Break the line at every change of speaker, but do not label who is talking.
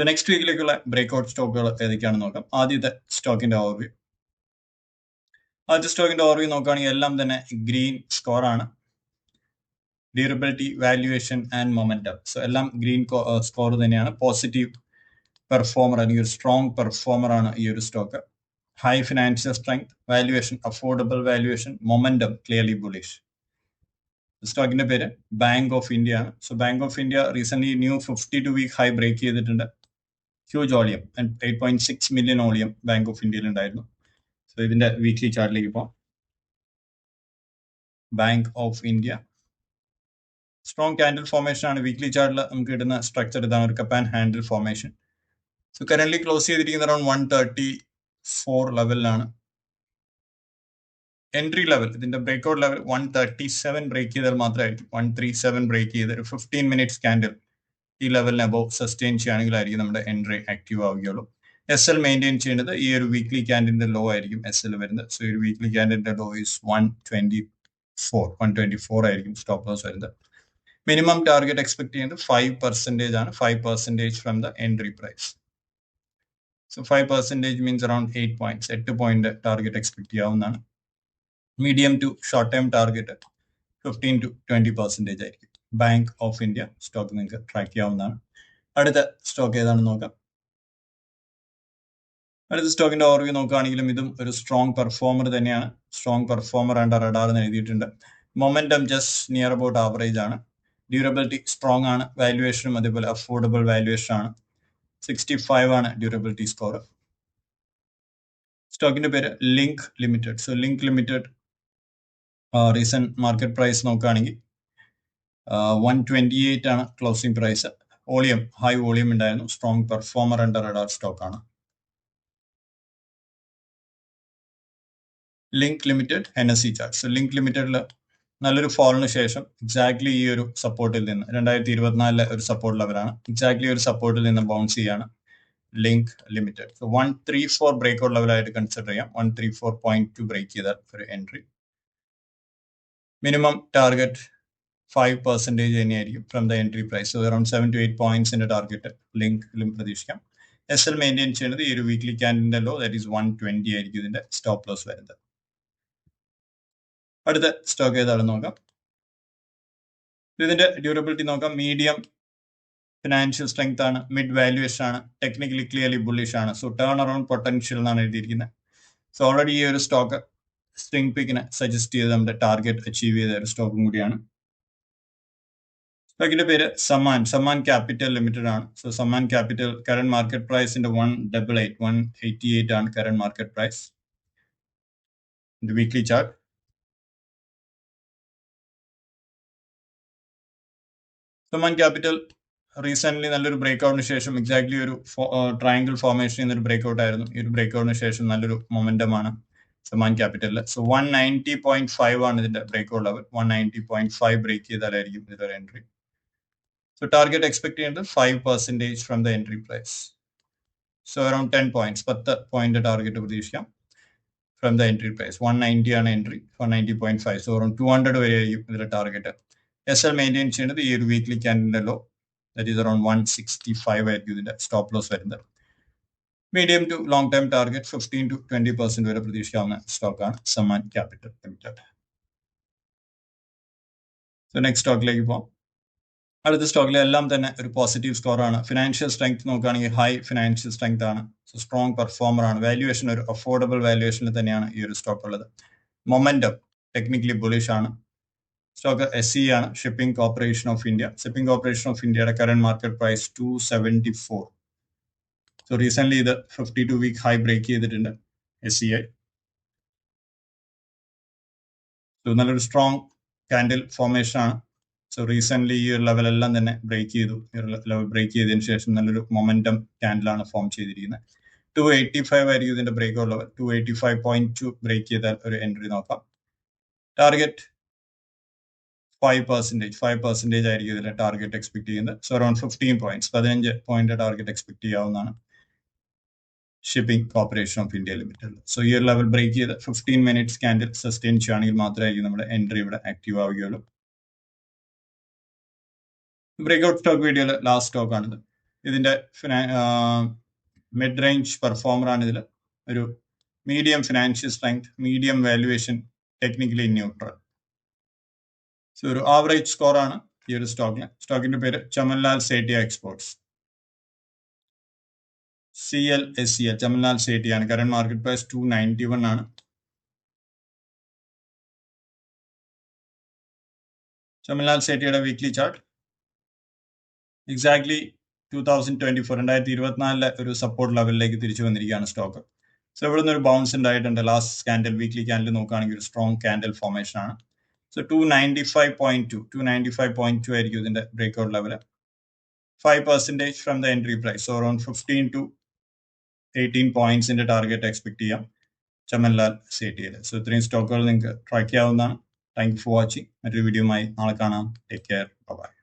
So next വീക്കിലേക്കുള്ള breakout സ്റ്റോക്കുകൾ ഏതൊക്കെയാണെന്ന് നോക്കാം. ആദ്യത്തെ സ്റ്റോക്കിന്റെ ഓവർവ്യൂ ആദ്യത്തെ സ്റ്റോക്കിന്റെ ഓവർവ്യൂ നോക്കുകയാണെങ്കിൽ എല്ലാം തന്നെ ഗ്രീൻ സ്കോർ ആണ്. Durability valuation and momentum so എല്ലാം ഗ്രീൻ സ്കോർ തന്നെയാണ്. പോസിറ്റീവ് പെർഫോമർ അല്ലെങ്കിൽ ഒരു സ്ട്രോങ് പെർഫോമർ ആണ് ഈ ഒരു stock high financial strength valuation affordable valuation momentum clearly bullish സ്റ്റോക്കിന്റെ പേര് ബാങ്ക് ഓഫ് ഇന്ത്യ ആണ്. So Bank of India recent new fifty two week high break ചെയ്തിട്ടുണ്ട്. Huge volume eight point six million volume Bank of ഇന്ത്യയിൽ ഉണ്ടായിരുന്നു so ഇതിന്റെ weekly ചാർട്ടിലേക്ക് പോകാം Bank of India strong candle formation ആണ് weekly ചാർട്ടിൽ നമുക്ക് കിട്ടുന്ന സ്ട്രക്ചർ ഇതാണ് ഒരു cup and handle formation so current close ചെയ്തിരിക്കുന്ന അറൌണ്ട് വൺ തേർട്ടി ഫോർ ലെവലിലാണ് എൻട്രി ലെവൽ ഇതിന്റെ breakout level one thirty seven break ചെയ്താൽ മാത്രമായിരിക്കും. വൺ ത്രീ സെവൻ ബ്രേക്ക് ചെയ്ത് ഒരു ഫിഫ്റ്റീൻ മിനിറ്റ്സ് ക്യാൻഡിൽ ഈ ലെവലിന് അബവ് സസ്റ്റെയിൻ ചെയ്യുകയാണെങ്കിലായിരിക്കും നമ്മുടെ എൻട്രി ആക്റ്റീവ് ആവുകയുള്ളൂ. എസ് എൽ മെയിന്റെയിൻ ചെയ്യേണ്ടത് ഈ ഒരു വീക്ക്ലി ക്യാൻഡിന്റെ ലോ ആയിരിക്കും എസ് എൽ വരുന്നത്. സോ ഈ ഒരു weekly ക്യാൻഡിന്റെ low is one twenty four one twenty four ആയിരിക്കും സ്റ്റോപ്പ് ലോസ് വരുന്നത്. മിനിമം ടാർഗറ്റ് എക്സ്പെക്ട് ചെയ്യുന്നത് ഫൈവ് പെർസെന്റേജ് ആണ്. Five percentage from the entry price so five percentage means around eight points എട്ട് point target expect ചെയ്യാവുന്നതാണ്. Medium to short term target fifteen to twenty percentage ആയിരിക്കും. Bank of India stock നിങ്ങൾക്ക് track ചെയ്യാവുന്നതാണ്. അടുത്ത stock ഏതാണെന്ന് നോക്കാം. അടുത്ത സ്റ്റോക്കിന്റെ ഓർവ്യൂ നോക്കുകയാണെങ്കിലും ഇതും ഒരു സ്ട്രോങ് പെർഫോമർ തന്നെയാണ്. സ്ട്രോങ് പെർഫോമർ ആൻഡ് റഡാർ എന്ന് എഴുതിയിട്ടുണ്ട്. Momentum just near about average ആണ്. ഡ്യൂറബിലിറ്റി സ്ട്രോങ് ആണ്. വാല്യുവേഷനും അതേപോലെ അഫോർഡബിൾ വാല്യുവേഷൻ ആണ്. സിക്സ്റ്റി ഫൈവ് ആണ് ഡ്യൂറബിലിറ്റി സ്കോർ സ്റ്റോക്കിന്റെ പേര് Link Limited so Link Limited recent market price നോക്കുകയാണെങ്കിൽ വൺ ട്വന്റി എയ്റ്റ് ആണ് closing price volume high volume ഉണ്ടായിരുന്നു. സ്ട്രോങ് പെർഫോമർ അണ്ടർ സ്റ്റോക്ക് ആണ്. Link Limited N S C chart so Link ലിമിറ്റഡിൽ നല്ലൊരു ഫോളിന് ശേഷം എക്സാക്ട്ലി ഈ ഒരു സപ്പോർട്ടിൽ നിന്ന് രണ്ടായിരത്തി ഇരുപത്തിനാലിലെ ഒരു സപ്പോർട്ട് അവരാണ് എക്സാക്ട്ലി ഒരു സപ്പോർട്ടിൽ നിന്ന് ബൗൺസ് ചെയ്യാണ് Link Limited so one three four breakout ലെവലായിട്ട് consider ചെയ്യാം. One three four point two break ചെയ്താൽ ഒരു entry minimum target five percentage തന്നെയായിരിക്കും from the entry price so around seven two eight പോയിന്റ്സിന്റെ target ലിങ്കിലും പ്രതീക്ഷിക്കാം. S L maintain ചെയ്യുന്നത് ഈ ഒരു weekly ക്യാൻഡിന്റെ low that is one twenty ആയിരിക്കും ഇതിന്റെ സ്റ്റോപ്പ് ലോസ് വരുന്നത്. അടുത്ത സ്റ്റോക്ക് ഏതാണെന്ന് നോക്കാം. ഇതിന്റെ ഡ്യൂറബിലിറ്റി നോക്കാം. മീഡിയം ഫിനാൻഷ്യൽ സ്ട്രെങ്ത് ആണ്. മിഡ് വാല്യുവേഷൻ ആണ്. ടെക്നിക്കലി ക്ലിയർലി ബുള്ളിഷ് ആണ്. സോ ടേൺ അറൌണ്ട് പൊട്ടൻഷ്യൽ എന്നാണ് എഴുതിയിരിക്കുന്നത്. സോ ഓൾറെഡി ഈ ഒരു സ്റ്റോക്ക് സ്ട്രിങ് പിക്കിനെ സജസ്റ്റ് ചെയ്ത് നമ്മുടെ ടാർഗറ്റ് അച്ചീവ് ചെയ്ത ഒരു സ്റ്റോക്കും കൂടിയാണ് സ്റ്റോക്കിന്റെ പേര് സമാൻ സമാൻ ക്യാപിറ്റൽ ലിമിറ്റഡ് ആണ്. So Samman Capital current market പ്രൈസിന്റെ one double eight one eighty eight ആണ് current market price weekly chart Samman Capital recent നല്ലൊരു ബ്രേക്ക്ഔട്ടിന് ശേഷം എക്സാക്ട്ലി ഒരു ട്രയാങ്കിൾ ഫോർമേഷൻ എന്നൊരു ബ്രേക്ക്ഔട്ട് ആയിരുന്നു. ഈ ഒരു ബ്രേക്ക്ഔട്ടിന് ശേഷം നല്ലൊരു മൊമെന്റം ആണ് Samman ക്യാപിറ്റലിൽ. So one ninety point five ആണ് ഇതിന്റെ breakout level one ninety point five break ചെയ്താലായിരിക്കും ഇതിലൊരു എൻട്രി എക്സ്പെക്ട് ചെയ്യുന്നത് five percentage from the entry price so around ten points പത്ത് പോയിന്റ് ടാർഗറ്റ് പ്രതീക്ഷിക്കാം. From the entry price one ninety ആണ് entry one ninety point five so around two hundred വരെ ആയിരിക്കും ഇതിന്റെ target S L maintain ചെയ്യുന്നത് ഈ ഒരു weekly ക്യാൻഡിന്റെ low that is around one sixty five ആയിരിക്കും ഇതിന്റെ സ്റ്റോപ്പ് ലോസ് വരുന്നത്. Medium to long time target fifteen to twenty percent വരെ പ്രതീക്ഷിക്കാവുന്ന സ്റ്റോക്കാണ് Samman capital limited so next സ്റ്റോക്കിലേക്ക് പോകാം അടുത്ത സ്റ്റോക്കിലെ എല്ലാം തന്നെ ഒരു പോസിറ്റീവ് സ്കോർ ആണ്. ഫിനാൻഷ്യൽ സ്ട്രെങ്ത് നോക്കുകയാണെങ്കിൽ ഹൈ ഫിനാൻഷ്യൽ സ്ട്രെങ്ത് ആണ്. സോ സ്ട്രോങ് പെർഫോമർ ആണ്. വാല്യുവേഷൻ ഒരു അഫോർഡബിൾ വാല്യുവേഷനിൽ തന്നെയാണ് ഈ ഒരു സ്റ്റോക്ക് ഉള്ളത്. മൊമെന്റം ടെക്നിക്കലി ബുളിഷ് ആണ്. സ്റ്റോക്ക് എസ് സി ആണ്. Shipping corporation of India shipping corporation of ഇന്ത്യയുടെ current market price two seventy four so recent ഇത് fifty two week high break ചെയ്തിട്ടുണ്ട് എസ് സി ഐ സോ നല്ലൊരു strong candle formation ആണ്. So recent ഈ ഒരു ലെവലെല്ലാം തന്നെ break ചെയ്തു. ലെവൽ ബ്രേക്ക് ചെയ്തതിനു ശേഷം നല്ലൊരു മൊമെന്റം ക്യാൻഡിലാണ് ഫോം ചെയ്തിരിക്കുന്നത്. ടു എയ്റ്റി ഫൈവ് ആയിരിക്കും ഇതിന്റെ break level two eighty five point two break ചെയ്താൽ ഒരു എൻട്രി നോക്കാം. Target five percentage five percentage ആയിരിക്കും ഇതിന്റെ ടാർഗറ്റ് എക്സ്പെക്ട് ചെയ്യുന്നത്. സോ അറൌണ്ട് ഫിഫ്റ്റീൻ പോയിന്റ്സ് പതിനഞ്ച് പോയിന്റ് ടാർഗറ്റ് എക്സ്പെക്ട് ചെയ്യാവുന്നതാണ് shipping corporation of India limited so ഈ ഒരു ലെവൽ ബ്രേക്ക് ചെയ്ത് ഫിഫ്റ്റീൻ മിനിറ്റ്സ് ക്യാൻഡിൽ സസ്റ്റെയിൻ ചെയ്യുകയാണെങ്കിൽ മാത്രമായിരിക്കും നമ്മുടെ എൻട്രി ഇവിടെ ആക്റ്റീവ് ആവുകയുള്ളൂ. ബ്രേക്ക്ഔട്ട് സ്റ്റോക്ക് വീഡിയോയിൽ ലാസ്റ്റ് സ്റ്റോക്ക് ആണിത്. ഇതിന്റെ മിഡ് റേഞ്ച് പെർഫോമർ ആണ് ഇതിൽ ഒരു medium financial strength medium valuation technically neutral so ഒരു ആവറേജ് സ്കോറാണ് ഈ ഒരു സ്റ്റോക്കിന് സ്റ്റോക്കിന്റെ പേര് Chamanlal Setia exports C L S C L Chamanlal Setia ആണ്. Current market price two ninety one ആണ് Chamanlal സേട്ടിയുടെ weekly chart exactly two thousand twenty four രണ്ടായിരത്തി ഇരുപത്തിനാലിലെ ഒരു സപ്പോർട്ട് ലെവലിലേക്ക് തിരിച്ചു വന്നിരിക്കുകയാണ് സ്റ്റോക്ക് സോ ഇവിടെ നിന്ന് ഒരു ബൗൺസ് ഉണ്ടായിട്ടുണ്ട്. ലാസ്റ്റ് കാൻഡിൽ വീക്ക്ലി കാൻഡിൽ നോക്കുകയാണെങ്കിൽ ഒരു സ്ട്രോങ് കാൻഡിൽ ഫോർമേഷൻ ആണ്. So two ninety five point two two ninety five point two ആയിരിക്കും ഇതിന്റെ breakout level five percentage from the entry price so around fifteen to eighteen പോയിന്റ്സിന്റെ target expect ചെയ്യാം. Chamanlal C T L so ഇത്രയും സ്റ്റോക്കുകൾ നിങ്ങൾക്ക് track ചെയ്യാവുന്നതാണ്. Thank you for watching മറ്റൊരു വീഡിയോയുമായി നാളെ കാണാം. Take care bye